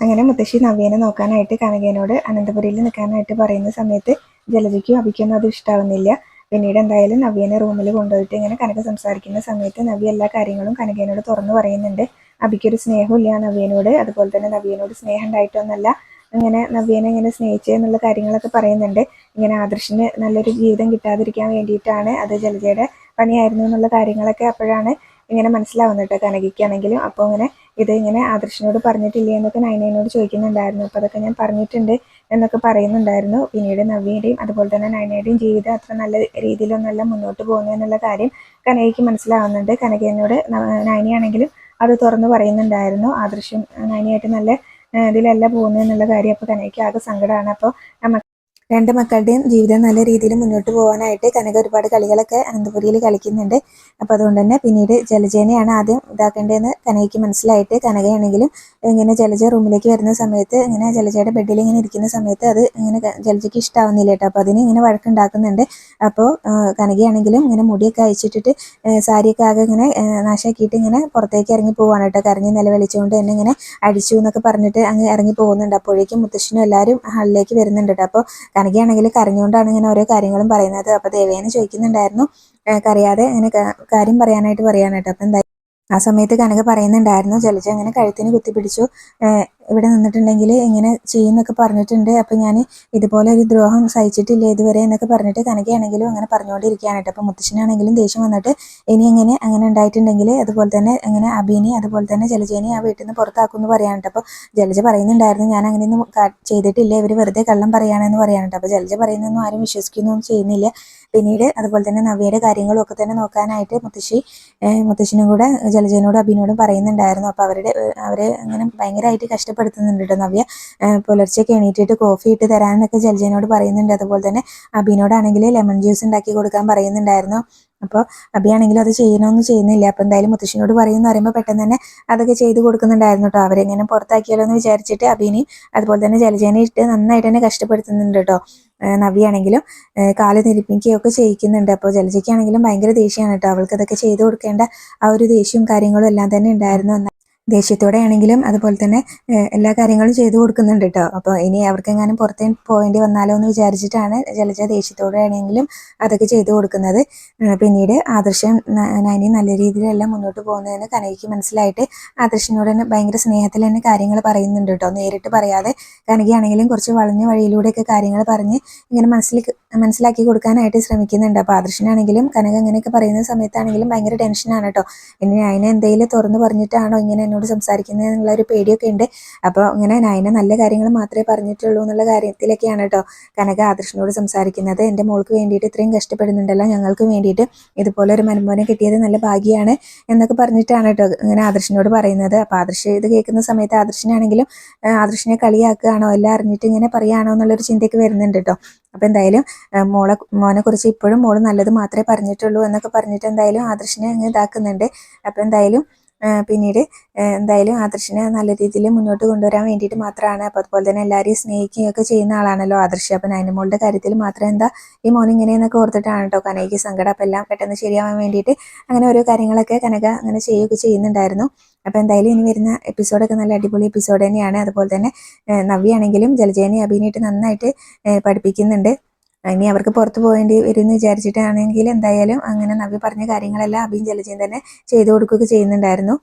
അങ്ങനെ മുത്തശ്ശി നവ്യനെ നോക്കാനായിട്ട് കനകേനോട് അനന്തപുരിയിൽ നിൽക്കാനായിട്ട് പറയുന്ന സമയത്ത് ജലജയ്ക്കും അഭിക്കൊന്നും അത് ഇഷ്ടാവുന്നില്ല. പിന്നീട് എന്തായാലും നവ്യനെ റൂമിൽ കൊണ്ടുപോയിട്ട് ഇങ്ങനെ കനക സംസാരിക്കുന്ന സമയത്ത് നവ്യ എല്ലാ കാര്യങ്ങളും കനകേനോട് തുറന്നു പറയുന്നുണ്ട്. അഭിക്കൊരു സ്നേഹമില്ല നവ്യനോട്. അതുപോലെ തന്നെ നവ്യനോട് സ്നേഹം ഉണ്ടായിട്ടൊന്നല്ല. ഇങ്ങനെ നവ്യനെ ഇങ്ങനെ സ്നേഹിച്ചു എന്നുള്ള കാര്യങ്ങളൊക്കെ പറയുന്നുണ്ട്. ഇങ്ങനെ ആദർശിന് നല്ലൊരു ജീവിതം കിട്ടാതിരിക്കാൻ വേണ്ടിയിട്ടാണ് അത് ജലജയുടെ പണിയായിരുന്നു എന്നുള്ള കാര്യങ്ങളൊക്കെ അപ്പോഴാണ് ഇങ്ങനെ മനസ്സിലാവുന്നത് കേട്ടോ കനകിക്കാണെങ്കിലും അപ്പോൾ ഇങ്ങനെ ഇത് ഇങ്ങനെ ആദർശിനോട് പറഞ്ഞിട്ടില്ല എന്നൊക്കെ നയനയോട് ചോദിക്കുന്നുണ്ടായിരുന്നു. അപ്പോൾ അതൊക്കെ ഞാൻ പറഞ്ഞിട്ടുണ്ട് എന്നൊക്കെ പറയുന്നുണ്ടായിരുന്നു. പിന്നീട് നവ്യയുടെയും അതുപോലെ തന്നെ നയനയുടെയും ജീവിതം അത്ര നല്ല രീതിയിലൊന്നല്ല മുന്നോട്ട് പോകുന്നു എന്നുള്ള കാര്യം കനകയ്ക്ക് മനസ്സിലാവുന്നുണ്ട്. കനകയെന്നോട് നയനയാണെങ്കിലും അത് തുറന്നു പറയുന്നുണ്ടായിരുന്നു. ആദർശം നയനയായിട്ട് നല്ല ഇതിലല്ല പോകുന്നു എന്നുള്ള കാര്യം അപ്പോൾ കനകയ്ക്ക് ആകെ സങ്കടമാണ് അപ്പോൾ രണ്ട് മക്കളുടെയും ജീവിതം നല്ല രീതിയിൽ മുന്നോട്ട് പോകാനായിട്ട് കനക ഒരുപാട് കളികളൊക്കെ അനന്തപുരിയിൽ കളിക്കുന്നുണ്ട്. അപ്പോൾ അതുകൊണ്ട് തന്നെ പിന്നീട് ജലജേനയാണ് ആദ്യം ഇതാക്കേണ്ടതെന്ന് കനകയ്ക്ക് മനസ്സിലായിട്ട് കനകയാണെങ്കിലും ഇങ്ങനെ ജലജ റൂമിലേക്ക് വരുന്ന സമയത്ത് ഇങ്ങനെ ജലജയുടെ ബെഡിൽ ഇങ്ങനെ ഇരിക്കുന്ന സമയത്ത് അത് ഇങ്ങനെ ജലജയ്ക്ക് ഇഷ്ടാവുന്നില്ല കേട്ടോ. അപ്പോൾ അതിന് ഇങ്ങനെ വഴക്കുണ്ടാക്കുന്നുണ്ട്. അപ്പോൾ കനകയാണെങ്കിലും ഇങ്ങനെ മുടിയൊക്കെ അയച്ചിട്ടിട്ട് സാരിയൊക്കെ ആകെ ഇങ്ങനെ നാശാക്കിയിട്ട് ഇങ്ങനെ പുറത്തേക്ക് ഇറങ്ങി പോവാണ് കേട്ടോ. കരഞ്ഞ് നിലവിളിച്ചുകൊണ്ട് തന്നെ ഇങ്ങനെ അടിച്ചു എന്നൊക്കെ പറഞ്ഞിട്ട് അങ്ങ് ഇറങ്ങി പോകുന്നുണ്ട്. അപ്പോഴേക്കും മുത്തശ്ശനും എല്ലാവരും ഹാളിലേക്ക് വരുന്നുണ്ട് കേട്ടോ. അപ്പോൾ കനകയാണെങ്കിൽ കരഞ്ഞുകൊണ്ടാണ് ഇങ്ങനെ ഓരോ കാര്യങ്ങളും പറയുന്നത്. അപ്പോൾ ദേവേനെ ചോദിക്കുന്നുണ്ടായിരുന്നു. കറിയാതെ ഇങ്ങനെ കാര്യം പറയാനായിട്ട് പറയാനായിട്ട് അപ്പൊ അപ്പം എന്താ ആ സമയത്ത് കനക പറയുന്നുണ്ടായിരുന്നു ജലജ അങ്ങനെ കഴുത്തിന് കുത്തിപ്പിടിച്ചു. ഇവിടെ നിന്നിട്ടുണ്ടെങ്കിൽ ഇങ്ങനെ ചെയ്യുന്നൊക്കെ പറഞ്ഞിട്ടുണ്ട്. അപ്പം ഞാൻ ഇതുപോലെ ഒരു ദ്രോഹം സഹിച്ചിട്ടില്ല ഇതുവരെ എന്നൊക്കെ പറഞ്ഞിട്ട് കനകയാണെങ്കിലും അങ്ങനെ പറഞ്ഞുകൊണ്ടിരിക്കുകയാണ് കേട്ടോ. അപ്പം മുത്തശ്ശനാണെങ്കിലും ദേഷ്യം വന്നിട്ട് ഇനി എങ്ങനെ അങ്ങനെ ഉണ്ടായിട്ടുണ്ടെങ്കിൽ അതുപോലെ തന്നെ അങ്ങനെ അഭിനി അതുപോലെ തന്നെ ജലജേനി ആ വീട്ടിൽ നിന്ന് പുറത്താക്കുമെന്ന് പറയാനുണ്ട് അപ്പോൾ ജലജ പറയുന്നുണ്ടായിരുന്നു ഞാൻ അങ്ങനെയൊന്നും ചെയ്തിട്ടില്ല. ഇവർ വെറുതെ കള്ളം പറയുകയാണെന്ന് പറയാനുണ്ട് അപ്പോൾ ജലജ പറയുന്നൊന്നും ആരും വിശ്വസിക്കുന്നൊന്നും ചെയ്യുന്നില്ല. പിന്നീട് അതുപോലെ തന്നെ നവ്യയുടെ കാര്യങ്ങളും ഒക്കെ തന്നെ നോക്കാനായിട്ട് മുത്തശ്ശി മുത്തശ്ശിനും കൂടെ ജലജനോടും അഭിനോടും പറയുന്നുണ്ടായിരുന്നു. അപ്പോൾ അവരുടെ അവരെ അങ്ങനെ ഭയങ്കരമായിട്ട് കഷ്ടപ്പെടുത്തുന്നുണ്ട് കേട്ടോ നവ്യ. പുലർച്ചെയൊക്കെ എണീറ്റിട്ട് കോഫി ഇട്ട് തരാനൊക്കെ ജൽജനോട് പറയുന്നുണ്ട്. അതുപോലെ തന്നെ അബിനോടാണെങ്കിൽ ലെമൺ ജ്യൂസ് ഉണ്ടാക്കി കൊടുക്കാൻ പറയുന്നുണ്ടായിരുന്നു. അപ്പോൾ അബിയാണെങ്കിലും അത് ചെയ്യണമെന്ന് ചെയ്യുന്നില്ല. അപ്പോൾ എന്തായാലും മുത്തശ്ശിനോട് പറയുമെന്ന് പറയുമ്പോൾ പെട്ടെന്ന് തന്നെ അതൊക്കെ ചെയ്ത് കൊടുക്കുന്നുണ്ടായിരുന്നു കേട്ടോ അവരെങ്ങനെ പുറത്താക്കിയാലോ എന്ന് വിചാരിച്ചിട്ട് അബിനെയും അതുപോലെ തന്നെ ജലജേനെ ഇട്ട് നന്നായിട്ട് തന്നെ കഷ്ടപ്പെടുത്തുന്നുണ്ട് കേട്ടോ നവിയാണെങ്കിലും കാൽ നിരപ്പിക്കുകയൊക്കെ ചെയ്യിക്കുന്നുണ്ട്. അപ്പോൾ ജലജയ്ക്കാണെങ്കിലും ഭയങ്കര ദേഷ്യമാണ് കേട്ടോ അവൾക്ക് അതൊക്കെ ചെയ്ത് കൊടുക്കേണ്ട ആ ഒരു ദേഷ്യവും കാര്യങ്ങളും എല്ലാം തന്നെ ഉണ്ടായിരുന്നു ദേഷ്യത്തോടെ ആണെങ്കിലും അതുപോലെ തന്നെ എല്ലാ കാര്യങ്ങളും ചെയ്തു കൊടുക്കുന്നുണ്ട് കേട്ടോ അപ്പോൾ ഇനി അവർക്കെങ്ങാനും പുറത്തേ പോകേണ്ടി വന്നാലോ എന്ന് വിചാരിച്ചിട്ടാണ് ജലജ ദേഷ്യത്തോടെ ആണെങ്കിലും അതൊക്കെ ചെയ്തു കൊടുക്കുന്നത്. പിന്നീട് ആദർശം നൈനി നല്ല രീതിയിലെല്ലാം മുന്നോട്ട് പോകുന്നതെന്ന് കനകയ്ക്ക് മനസ്സിലായിട്ട് ആദർശനോട് തന്നെ ഭയങ്കര സ്നേഹത്തിൽ തന്നെ കാര്യങ്ങൾ പറയുന്നുണ്ട് കേട്ടോ നേരിട്ട് പറയാതെ കനകയാണെങ്കിലും കുറച്ച് വളഞ്ഞ വഴിയിലൂടെയൊക്കെ കാര്യങ്ങൾ പറഞ്ഞ് ഇങ്ങനെ മനസ്സിൽ മനസ്സിലാക്കി കൊടുക്കാനായിട്ട് ശ്രമിക്കുന്നുണ്ട്. അപ്പോൾ ആദർശനാണെങ്കിലും കനക ഇങ്ങനെയൊക്കെ പറയുന്ന സമയത്താണെങ്കിലും ഭയങ്കര ടെൻഷനാണ് കേട്ടോ ഇനി അതിനെ എന്തെങ്കിലും തുറന്നു പറഞ്ഞിട്ടാണോ ഇങ്ങനെ എന്നോട് സംസാരിക്കുന്നത് എന്നുള്ള ഒരു പേടിയൊക്കെ ഉണ്ട്. അപ്പോൾ ഇങ്ങനെ നയന നല്ല കാര്യങ്ങൾ മാത്രമേ പറഞ്ഞിട്ടുള്ളൂ എന്നുള്ള കാര്യത്തിലൊക്കെയാണ് കേട്ടോ കനക ആദർശനോട് സംസാരിക്കുന്നത്. എന്റെ മോൾക്ക് വേണ്ടിയിട്ട് ഇത്രയും കഷ്ടപ്പെടുന്നുണ്ടല്ലോ. ഞങ്ങൾക്ക് വേണ്ടിയിട്ട് ഇതുപോലെ ഒരു മരുമോനെ കിട്ടിയത് നല്ല ഭാഗ്യമാണ് എന്നൊക്കെ പറഞ്ഞിട്ടാണ് കേട്ടോ ഇങ്ങനെ ആദർശനോട് പറയുന്നത്. അപ്പോൾ ആദർശ് ഇത് കേൾക്കുന്ന സമയത്ത് ആദർശനാണെങ്കിലും ആദർശനെ കളിയാക്കുകയാണോ എല്ലാം അറിഞ്ഞിട്ട് ഇങ്ങനെ പറയുകയാണോ എന്നുള്ളൊരു ചിന്തയ്ക്ക് വരുന്നുണ്ട് കേട്ടോ. അപ്പോൾ എന്തായാലും മോളെ മോനെ കുറിച്ച് ഇപ്പോഴും മോൾ നല്ലത് മാത്രമേ പറഞ്ഞിട്ടുള്ളൂ എന്നൊക്കെ പറഞ്ഞിട്ട് എന്തായാലും ആദർശിനെ അങ്ങ് ഇതാക്കുന്നുണ്ട്. അപ്പോൾ എന്തായാലും പിന്നീട് എന്തായാലും ആദർശിനെ നല്ല രീതിയിൽ മുന്നോട്ട് കൊണ്ടുവരാൻ വേണ്ടിയിട്ട് മാത്രമാണ്. അപ്പോൾ അതുപോലെ തന്നെ എല്ലാവരെയും സ്നേഹിക്കുകയൊക്കെ ചെയ്യുന്ന ആളാണല്ലോ ആദർശ്. അപ്പം നൈനമോളുടെ കാര്യത്തിൽ മാത്രം എന്താ ഈ മോൻ ഇങ്ങനെയെന്നൊക്കെ ഓർത്തിട്ടാണ് കേട്ടോ കനകയ്ക്ക് സങ്കടം. അപ്പം എല്ലാം പെട്ടെന്ന് ശരിയാവാൻ വേണ്ടിയിട്ട് അങ്ങനെ ഓരോ കാര്യങ്ങളൊക്കെ കനക അങ്ങനെ ചെയ്യുകയൊക്കെ ചെയ്യുന്നുണ്ടായിരുന്നു. അപ്പോൾ എന്തായാലും ഇനി വരുന്ന എപ്പിസോഡൊക്കെ നല്ല അടിപൊളി എപ്പിസോഡ് തന്നെയാണ്. അതുപോലെ തന്നെ നവ്യാണെങ്കിലും ജലജേനെ അഭിനയിട്ട് നന്നായിട്ട് പഠിപ്പിക്കുന്നുണ്ട്. ഇനി അവർക്ക് പുറത്ത് പോകേണ്ടി വരും എന്ന് വിചാരിച്ചിട്ടാണെങ്കിൽ എന്തായാലും അങ്ങനെ നവ്യ പറഞ്ഞ കാര്യങ്ങളെല്ലാം അഭിയും ജലജയും തന്നെ ചെയ്തു കൊടുക്കുകയൊക്കെ ചെയ്യുന്നുണ്ടായിരുന്നു.